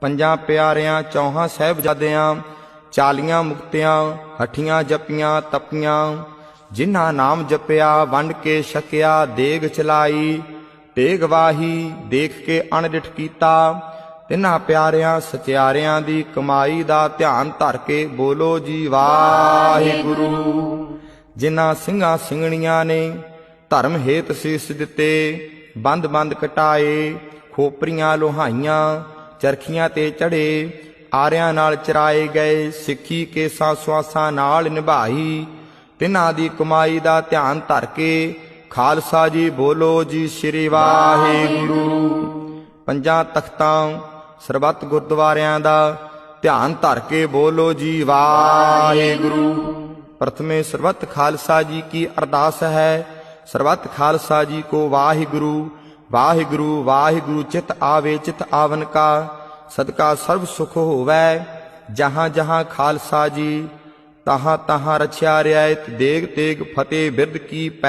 ਪੰਜਾਂ ਪਿਆਰਿਆਂ, ਚੌਹਾਂ ਸਾਹਿਬਜ਼ਾਦਿਆਂ, ਚਾਲੀਆਂ ਮੁਕਤਿਆਂ, ਹਠੀਆਂ ਜਪੀਆਂ, ਤਪੀਆਂ। ਜਿਨ੍ਹਾਂ ਨਾਮ ਜਪਿਆ, ਵੰਡ ਕੇ ਛਕਿਆ, ਦੇਗ ਚਲਾਈ ਤੇਗ ਵਾਹੀ, ਦੇਖ ਕੇ ਅਣਡਿਠ ਕੀਤਾ। ਤਿਨਾਂ ਪਿਆਰਿਆਂ, ਸਚਿਆਰਿਆਂ ਦੀ ਕਮਾਈ ਦਾ ਧਿਆਨ ਧਰ ਕੇ ਬੋਲੋ ਜੀ, ਵਾਹਿਗੁਰੂ। ਜਿਨ੍ਹਾਂ ਸਿੰਘਾਂ ਸਿੰਘਣੀਆਂ ਨੇ ਧਰਮ ਹੇਤ ਸੀਸ ਦਿੱਤੇ ਬੰਦ ਬੰਦ ਕਟਾਏ, ਖੋਪਰੀਆਂ ਲੋਹਾਈਆਂ ਚਰਖੀਆਂ ਤੇ ਚੜੇ, ਆਰਿਆਂ ਨਾਲ ਚਰਾਏ ਗਏ, ਸਿੱਖੀ ਕੇਸਾਂ ਸਵਾਸਾਂ ਨਾਲ ਨਿਭਾਈ। ਤਿਨਾਂ ਦੀ ਕਮਾਈ ਦਾ ਧਿਆਨ ਧਰ ਕੇ, ਖਾਲਸਾ ਜੀ ਬੋਲੋ ਜੀ ਸ੍ਰੀ ਵਾਹਿਗੁਰੂ। ਪੰਜਾਂ ਤਖਤਾਂ ਸਰਬੱਤ ਗੁਰਦੁਆਰਿਆਂ ਦਾ ਧਿਆਨ ਧਰ ਕੇ ਬੋਲੋ ਜੀ ਵਾਹਿਗੁਰੂ। ਪ੍ਰਥਮੇ ਸਰਬੱਤ ਖਾਲਸਾ ਜੀ ਕੀ ਅਰਦਾਸ ਹੈ, ਸਰਬੱਤ ਖਾਲਸਾ ਜੀ ਕੋ ਵਾਹਿਗੁਰੂ। ਵਾਹਿਗੁਰੂ ਵਾਹਿਗੁਰੂ ਚਿਤ ਆਵੇ, ਚਿਤ ਆਵਨ ਕਾ। ਸਦਕਾ ਸਰਬ ਸੁਖ ਹੋਵੈ, ਜਹਾਂ ਜਹਾਂ ਖਾਲਸਾ ਜੀ। ਤਹਾਂ ਤਹਾਂ ਰਛਿਆ ਰਿਆਇਤ ਦੇਗ ਤੇਗ ਫਤਿਹ ਬਿਰਦ ਕੀ ਪੈ